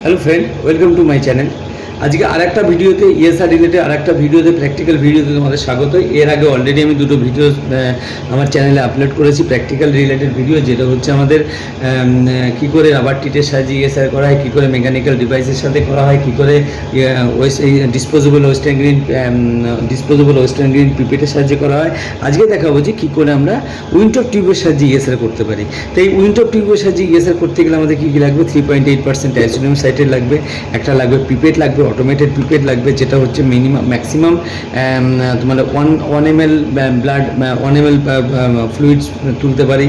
Hello friend welcome to my channel আজকে আরেকটা ভিডিওতে ইএসআর রিলেটেড আরেকটা ভিডিওতে প্র্যাকটিক্যাল ভিডিওতে তোমাদের স্বাগত। এর আগে অলরেডি আমি দুটো ভিডিও আমার চ্যানেলে আপলোড করেছি প্র্যাকটিক্যাল রিলেটেড ভিডিও যেটা হচ্ছে আমাদের কি করে রাবার টিটের সাহায্যে ইএসআর করা হয়, কী করে মেকানিক্যাল ডিভাইসের সাথে করা হয়, কী করে west disposable Westergren disposable Westergren পিপেটের সাহায্যে করা হয়। আজকে দেখাবো যে কী করে আমরা উইন্টার টিউবের সাহায্যে ইএসআর করতে পারি। তো এই উইন্টার টিউবের সাহায্যে ইএসআর করতে গেলে আমাদের কী কী লাগবে? থ্রি পয়েন্ট এইট পার্সেন্ট অ্যাসোডিয়াম সাইটের লাগবে, একটা লাগবে পিপেট লাগবে অটোমেটেড পিপেট লাগবে, যেটা হচ্ছে মিনিমাম ম্যাক্সিমাম তোমার one one M L blood one M L fluids তুলতে পারি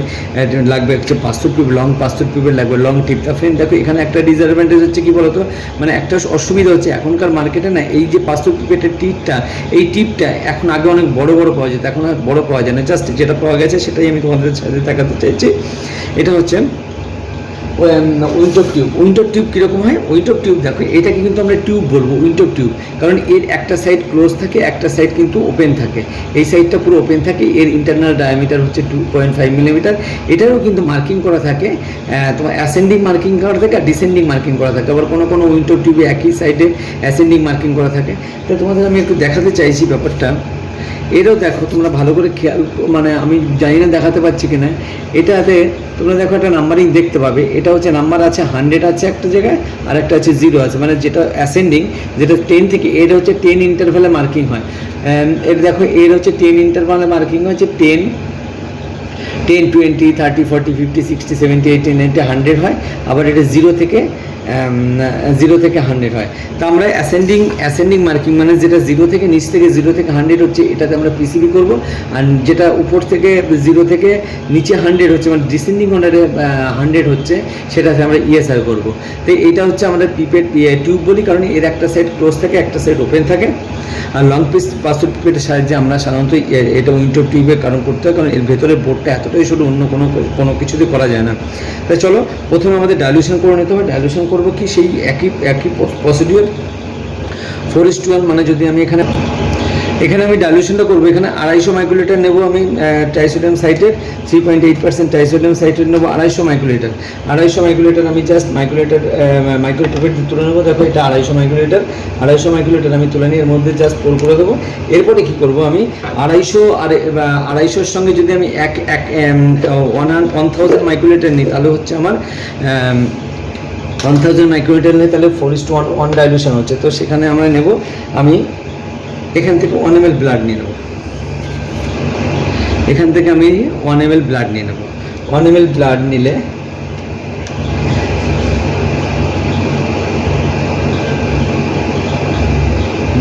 লাগবে হচ্ছে পাঁচশো পিপ লং পাঁচশো পিপেট লাগবে লং টিপ তা ফ্রেন্ড দেখো, এখানে একটা ডিসঅ্যাডভান্টেজ হচ্ছে কি বলতো? মানে একটা অসুবিধা হচ্ছে, এখনকার মার্কেটে না, এই যে পাঁচশো পিপেটের টিপটা এই টিপটা এখন আগে অনেক বড় বড় পাওয়া যেত, এখন আর বড় পাওয়া যায় না। জাস্ট যেটা পাওয়া গেছে, সেটাই আমি তোমাদের সাথে দেখাতে চাইছি। এটা হচ্ছে উইন্টার টিউব। উইন্টার টিউব কীরকম হয়? উইন্টার টিউব দেখো, এটাকে কিন্তু আমরা টিউব বলব, উইন্টার টিউব। কারণ এর একটা সাইড ক্লোজ থাকে, একটা সাইড কিন্তু ওপেন থাকে। এই সাইডটা পুরো ওপেন থাকে, এর ইন্টারনাল ডায়ামিটার হচ্ছে টু পয়েন্ট ফাইভ মিলিমিটার এটারও কিন্তু মার্কিং করা থাকে তোমার অ্যাসেন্ডিং মার্কিং করা থাকে আর ডিসেন্ডিং মার্কিং করা থাকে। আবার কোনো কোনো উইন্টার টিউবে একই সাইডে অ্যাসেন্ডিং মার্কিং করা থাকে। তো তোমাদের আমি একটু দেখাতে চাইছি ব্যাপারটা। এরও দেখো, তোমরা ভালো করে খেয়াল মানে আমি জানি না দেখাতে পারছি কি না এটাতে তোমরা দেখো একটা নাম্বারিং দেখতে পাবে। এটা হচ্ছে নাম্বার আছে হান্ড্রেড আছে একটা জায়গায়, আর একটা আছে জিরো আছে। মানে যেটা অ্যাসেন্ডিং যেটা টেন থেকে এর হচ্ছে টেন ইন্টারভ্যালে মার্কিং হয়। এর দেখো, এর হচ্ছে টেন ইন্টারভ্যালে মার্কিং হচ্ছে ten ten twenty thirty forty fifty sixty seventy eighty ninety hundred হয়, আবার এটা জিরো থেকে জিরো থেকে হান্ড্রেড হয়। তো আমরা অ্যাসেন্ডিং অ্যাসেন্ডিং মার্কিং মানে যেটা জিরো থেকে নিচ থেকে জিরো থেকে হান্ড্রেড হচ্ছে, এটাতে আমরা পিসিবি করব। আর যেটা উপর থেকে জিরো থেকে নিচে হান্ড্রেড হচ্ছে মানে ডিসেন্ডিং অর্ডারে হান্ড্রেড হচ্ছে, সেটাতে আমরা ইএসআর করব। তো এটা হচ্ছে আমাদের পিপেড টিউব বলি, কারণ এর একটা সাইড ক্লোজ থাকে, একটা সাইড ওপেন থাকে। আর লং পিস পাসপোর্ট পিপেটের সাহায্যে আমরা সাধারণত এটা উইন্টার টিউবের কারণ করতে হয়, কারণ এর ভেতরে বোর্ডটা এতটাই শুধু অন্য কোনো কোনো কিছুতে করা যায় না। তাই চলো, প্রথমে আমাদের ডাইলিউশন করে নিতে হবে। ডাইলিউশন করব কি? সেই একই একই প্রসিডিওর ফোর মানে যদি আমি এখানে এখানে আমি ডাইলিউশনটা করব। এখানে আড়াইশো মাইক্রোলিটার নেব আমি টাইসোডিয়াম সাইটের three point eight percent trisodium সাইটের নেব আড়াইশো মাইক্রোলিটার আড়াইশো মাইক্রোলিটার আমি জাস্ট মাইক্রোলিটার মাইক্রোলিটার তুলে নেব। দেখো এটা আড়াইশো মাইক্রোলিটার আড়াইশো মাইক্রোলিটার আমি তুলে নিয়ে এর মধ্যে জাস্ট পোল করে দেবো। এরপরে কী করব আমি? আড়াইশো আর আড়াইশোর সঙ্গে যদি আমি এক এক ওয়ান ওয়ান থাউজেন্ড মাইক্রোলিটার নিই, তাহলে হচ্ছে আমার ওয়ান থাউজেন্ড মাইক্রোলিটার নিয়ে তাহলে four is to one one dilution হচ্ছে। তো সেখানে আমরা নেব আমি এখান থেকে ওয়ান ব্লাড নিয়ে নেব। এখান থেকে আমি ওয়ান ব্লাড নিয়ে নেব। ওয়ান ব্লাড নিলে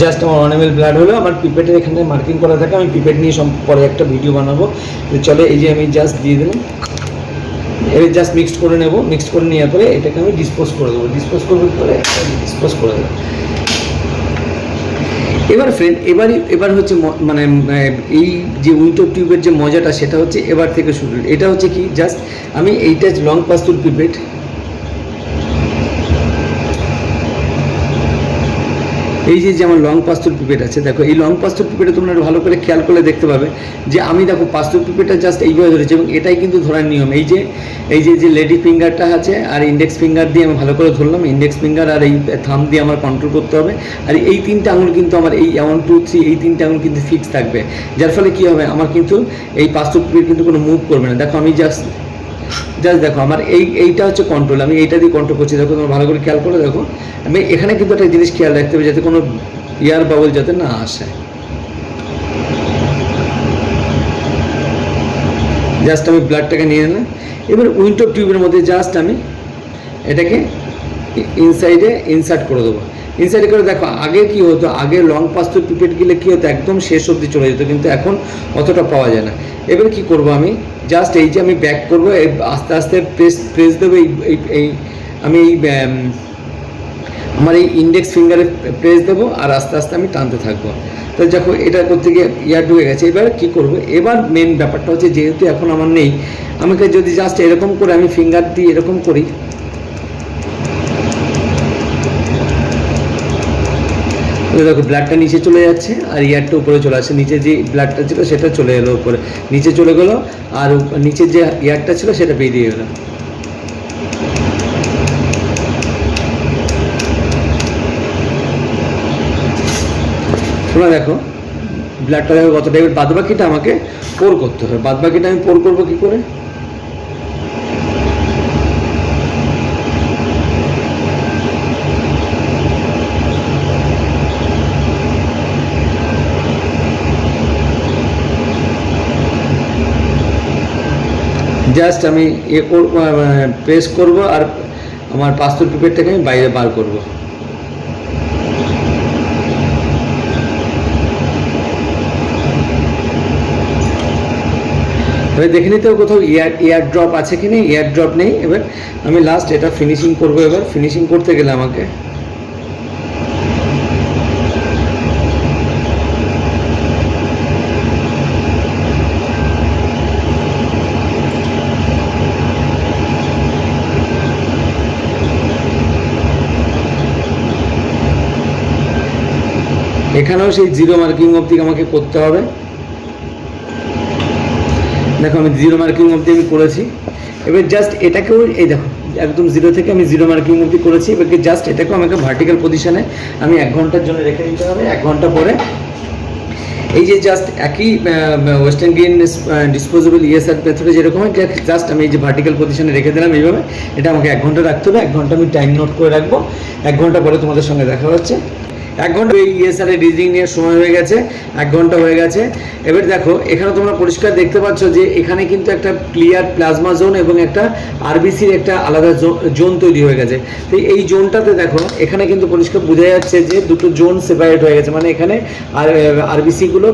জাস্ট আমার ওয়ান ব্লাড হলো, আমার পিপেটের এখানে মার্কিং করা থাকে, আমি পিপেট নিয়ে সব পরে একটা ভিডিও বানাবো। তো চলে, এই যে আমি জাস্ট দিয়ে দিলাম। এবার জাস্ট মিক্সড করে নেব। মিক্সড করে নেওয়ার পরে এটাকে আমি ডিসপোজ করে দেবো। ডিসপোজ করব পরে ডিসপোজ করে দেবো। এবার ফ্রেন্ড এবারই, এবার হচ্ছে মানে এই যে উইন্টো টিউবের যে মজাটা, সেটা হচ্ছে এবার থেকে শুরু। এটা হচ্ছে কি জাস্ট আমি এইটা লং পাস্তুর পিপেট এই যে যে আমার লং পাস্তুর পিপেট আছে, দেখো, এই লং পাস্তুর পিপেটে তোমরা ভালো করে খেয়াল করলে দেখতে পাবে যে, আমি দেখো পাস্তুর পিপেটটা জাস্ট এইভাবে ধরেছি এবং এটাই কিন্তু ধরার নিয়ম। এই যে এই যে যে লেডি ফিঙ্গারটা আছে আর ইন্ডেক্স ফিঙ্গার দিয়ে আমি ভালো করে ধরলাম। ইন্ডেক্স ফিঙ্গার আর এই থাম দিয়ে আমার কন্ট্রোল করতে হবে। আর এই তিনটা আঙুল কিন্তু আমার এই ওয়ান টু থ্রি এই তিনটা আঙুল কিন্তু ফিক্স থাকবে। যার ফলে কি হবে? আমার কিন্তু এই পাস্তুর পিপেট কিন্তু কোনো মুভ করবে না। দেখো, আমি জাস্ট জাস্ট দেখো, আমার এই, এইটা হচ্ছে কন্ট্রোল আমি এইটা দিয়ে কন্ট্রোল করছি, দেখো তোমরা ভালো করে খেয়াল করে দেখো। আমি এখানে কিন্তু একটা জিনিস খেয়াল রাখতে হবে যাতে কোনো এয়ার বাবল যাতে না আসে। জাস্ট আমি ব্লাডটাকে নিয়ে নিলাম। এবার উইন্টার টিউবের মধ্যে জাস্ট আমি এটাকে ইনসাইডে ইনসার্ট করে দেবো। ইনসাইড করে দেখো, আগে কি হতো? আগে লং পাস্তুর পিপেট গেলে কি হতো? একদম শেষ অবধি চলে যেত, কিন্তু এখন অতটা পাওয়া যায় না। এবার কি করব আমি? জাস্ট এই যে আমি ব্যাক করব আস্তে আস্তে প্রেস প্রেস দেবো এই, এই- আমি এই আমার এই ইন্ডেক্স ফিঙ্গারে প্রেস দেবো আর আস্তে আস্তে আমি টানতে থাকব। তো দেখো, এটা করতে গিয়ে ইয়ার ঢুকে গেছে। এবার কি করব? এবার মেন ব্যাপারটা হচ্ছে যেহেতু এখন আমার নেই, আমাকে যদি জাস্ট এরকম করে আমি ফিঙ্গার দিয়ে এরকম করি দেখো ব্লাডটা নিচে চলে যাচ্ছে আর ইয়ারটা উপরে চলে আসছে। নিচে যে ব্লাডটা ছিল, সেটা চলে এলো উপরে। নিচে চলে গেলো আর নিচের যে ইয়ারটা ছিল, সেটা বেরিয়ে গেলো শোনা দেখো ব্লাডটা দেখো কতটা। এবার বাদ বাকিটা আমাকে পোর করতে হবে। বাদ বাকিটা আমি পোর করব কী করে? জাস্ট আমি এ প্রেস করব আর আমার পাস্তর পিপেরটাকে আমি বাইরে বার করব। এবার দেখে নিতে কোথাও এয়ার এয়ার ড্রপ আছে কি নেই এয়ার ড্রপ নেই। এবার আমি লাস্ট এটা ফিনিশিং করব এবার। ফিনিশিং করতে গেলে আমাকে এখানেও সেই জিরো মার্কিং অবধি আমাকে করতে হবে। দেখো আমি জিরো মার্কিং অবধি আমি করেছি। এবার জাস্ট এটাকেও, এই দেখো, একদম জিরো থেকে আমি জিরো মার্কিং অবধি করেছি। এবার জাস্ট এটাকেও আমাকে ভার্টিক্যাল পজিশনে আমি এক ঘণ্টার জন্য রেখে দিতে হবে। এক ঘণ্টা পরে এই যে জাস্ট একই ওয়েস্টার্ন গ্রিন ডিসপোজেবল ইএসআর মেথডে যেরকম হয় জাস্ট আমি এই যে ভার্টিক্যাল পজিশনে রেখে দিলাম এইভাবে। এটা আমাকে এক ঘণ্টা রাখতে হবে। এক ঘণ্টা আমি টাইম নোট করে রাখব। এক ঘণ্টা পরে তোমাদের সঙ্গে দেখা হচ্ছে। এক ঘণ্টা এই ইএসআর এর রিডিং নিয়ে সময় হয়ে গেছে, এক ঘণ্টা হয়ে গেছে। এবার দেখো, এখানে তোমরা পরিষ্কার দেখতে পাচ্ছ যে এখানে কিন্তু একটা ক্লিয়ার প্লাজমা জোন এবং একটা আরবিসির একটা আলাদা জোন তৈরি হয়ে গেছে। তো এই জোনটাতে দেখো, এখানে কিন্তু পরিষ্কার বোঝা যাচ্ছে যে দুটো জোন সেপারেট হয়ে গেছে। মানে এখানে আর আরবিসিগুলো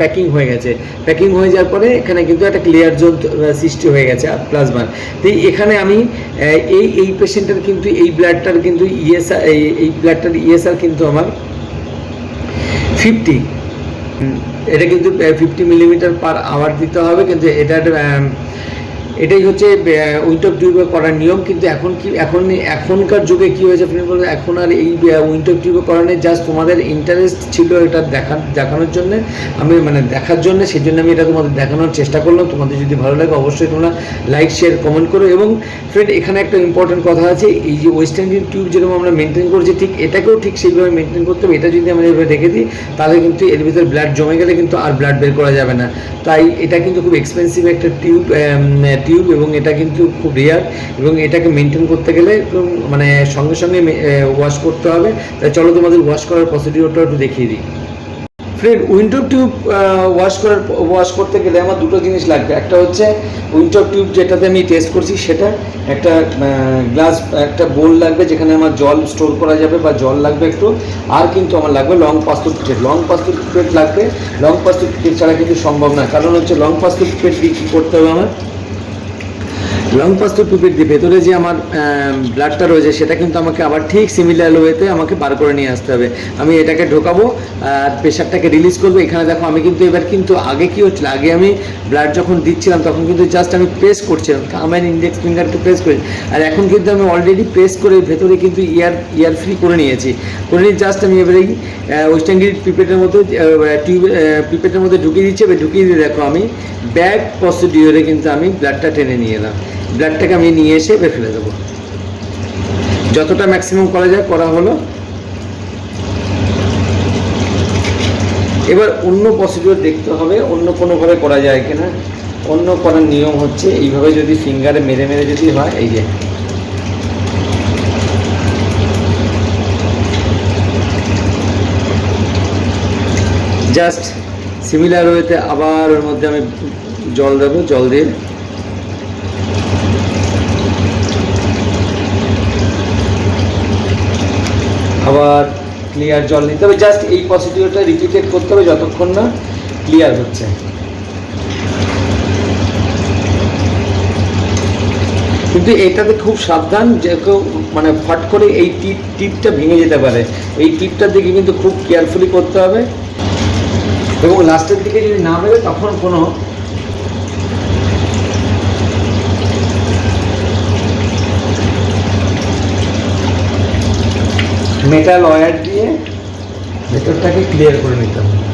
প্যাকিং হয়ে গেছে। প্যাকিং হয়ে যাওয়ার পরে এখানে কিন্তু একটা ক্লিয়ার জোন সৃষ্টি হয়ে গেছে আর প্লাজমার তো এখানে আমি এই এই পেশেন্টের কিন্তু, এই ব্লাডটার কিন্তু ইএসআর এই ব্লাডটার ইএসআর কিন্তু আমার ফিফটি এটা কিন্তু ফিফটি মিলিমিটার পার আওয়ার দিতে হবে কিন্তু আম, এটাই হচ্ছে উইন্টার টিউবে করার নিয়ম, কিন্তু এখন কি, এখন, এখনকার যুগে কি হয়েছে আপনি বলুন এখন আর এই উইন্টার টিউবে করানোর জাস্ট তোমাদের ইন্টারেস্ট ছিল এটা দেখা, দেখানোর জন্য। আমি মানে দেখার জন্য সেই জন্য আমি এটা তোমাদের দেখানোর চেষ্টা করলাম। তোমাদের যদি ভালো লাগে, অবশ্যই তোমরা লাইক শেয়ার কমেন্ট করো। এবং ফ্রেন্ড এখানে একটা ইম্পর্টেন্ট কথা আছে, এই যে ওয়েস্টার্ন টিউব যেরকম আমরা মেনটেন করছি, ঠিক এটাকেও ঠিক সেইভাবে মেনটেন করতে হবে। এটা যদি আমরা এভাবে রেখে দিই, তাহলে কিন্তু এর ভিতরে ব্লাড জমে গেলে কিন্তু আর ব্লাড বের করা যাবে না। তাই এটা কিন্তু খুব এক্সপেন্সিভ একটা টিউব টিউব এবং এটা কিন্তু খুব রেয়ার এবং এটাকে মেনটেন করতে গেলে মানে সঙ্গে সঙ্গে ওয়াশ করতে হবে। তাই চলো তোমাদের ওয়াশ করার প্রসিডিওরটা একটু দেখিয়ে দিই। ফ্রেন্ড উইন্ডো টিউব ওয়াশ করার ওয়াশ করতে গেলে আমার দুটো জিনিস লাগবে। একটা হচ্ছে উইন্ডো টিউব যেটাতে আমি টেস্ট করছি, সেটা একটা গ্লাস একটা বোল লাগবে যেখানে আমার জল স্টোর করা যাবে বা জল লাগবে একটু। আর কিন্তু আমার লাগবে লং পাস্তুর প্লেট লং পাস্তুর প্লেট লাগবে। লং পাস্তুর প্লেট ছাড়া কিন্তু সম্ভব না। কারণ হচ্ছে লং পাস্তুর প্লেট কী করতে হবে আমার? লং পাস্তুর টুপির দিয়ে ভেতরে যে আমার ব্লাডটা রয়েছে, সেটা কিন্তু আমাকে আবার ঠিক সিমিলার ওয়েতে আমাকে বার করে নিয়ে আসতে হবে। আমি এটাকে ঢোকাবো, আর প্রেশারটাকে রিলিজ করব। এখানে দেখো, আমি কিন্তু এবার কিন্তু আগে কি হচ্ছিল, আগে আমি ব্লাড যখন দিচ্ছিলাম, তখন কিন্তু জাস্ট আমি প্রেস করছিলাম। আমার ইন্ডেক্স ফিঙ্গারকে প্রেস করি। আর এখন কিন্তু আমি অলরেডি প্রেস করে ভেতরে কিন্তু ইয়ার ইয়ার ফ্রি করে নিয়েছি। করে নিয়ে জাস্ট আমি এবারে ওয়েস্টার্ন গ্রিড পিপেটের মতো টিউব পিপেটের মধ্যে ঢুকিয়ে দিচ্ছি। এবার ঢুকিয়ে দিয়ে দেখো, আমি ব্যাক প্রসিডিওরে কিন্তু আমি ব্লাডটা টেনে নিয়ে এলাম। ব্লাডটাকে আমি নিয়ে এসে এবার ফেলে দেবো। যতটা ম্যাক্সিমাম করা যায় করা হলো। এবার অন্য প্রসিডিওর দেখতে হবে, অন্য কোনোভাবে করা যায় কিনা। অন্য করার নিয়ম হচ্ছে এইভাবে যদি ফিঙ্গারে মেরে মেরে যদি হয়, এই যে। জাস্ট সিমিলার ওয়েতে আবার ওর মধ্যে আমি জল দেবো, জল দিয়ে আবার ক্লিয়ার জল নিতে হবে। জাস্ট এই প্রসিডিওরটা রিপিটেড করতে হবে যতক্ষণ না ক্লিয়ার হচ্ছে। কিন্তু এটাতে খুব সাবধান যে কেউ মানে ফট করে এই টিপ, টিপটা ভেঙে যেতে পারে। এই টিপটার দিকে কিন্তু খুব কেয়ারফুলি করতে হবে। এবং লাস্টের দিকে যদি না বেরোয় তখন কোনো মেটাল ওয়্যার দিয়ে ভেতরটাকে ক্লিয়ার করে নিতে হবে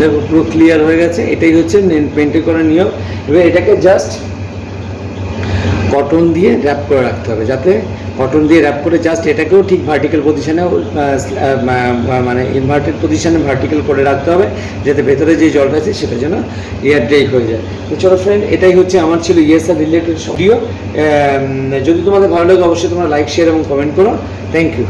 দেখো পুরো ক্লিয়ার হয়ে গেছে। এটাই হচ্ছে পেন্টে করার নিয়ম। এবার এটাকে জাস্ট কটন দিয়ে র্যাপ করে রাখতে হবে। যাতে কটন দিয়ে র্যাপ করে জাস্ট এটাকেও ঠিক ভার্টিক্যাল পজিশনে মানে ইনভার্টেড পজিশনে ভার্টিক্যাল করে রাখতে হবে। যাতে ভেতরে যে জলটা আছে সেটা যেন এয়ার ড্রাই হয়ে যায়। তো চলো ফ্রেন্ড এটাই হচ্ছে আমার ছিল ইএসআর রিলেটেড ভিডিও যদি তোমাদের ভালো লাগে, অবশ্যই তোমরা লাইক শেয়ার এবং কমেন্ট করো। Thank you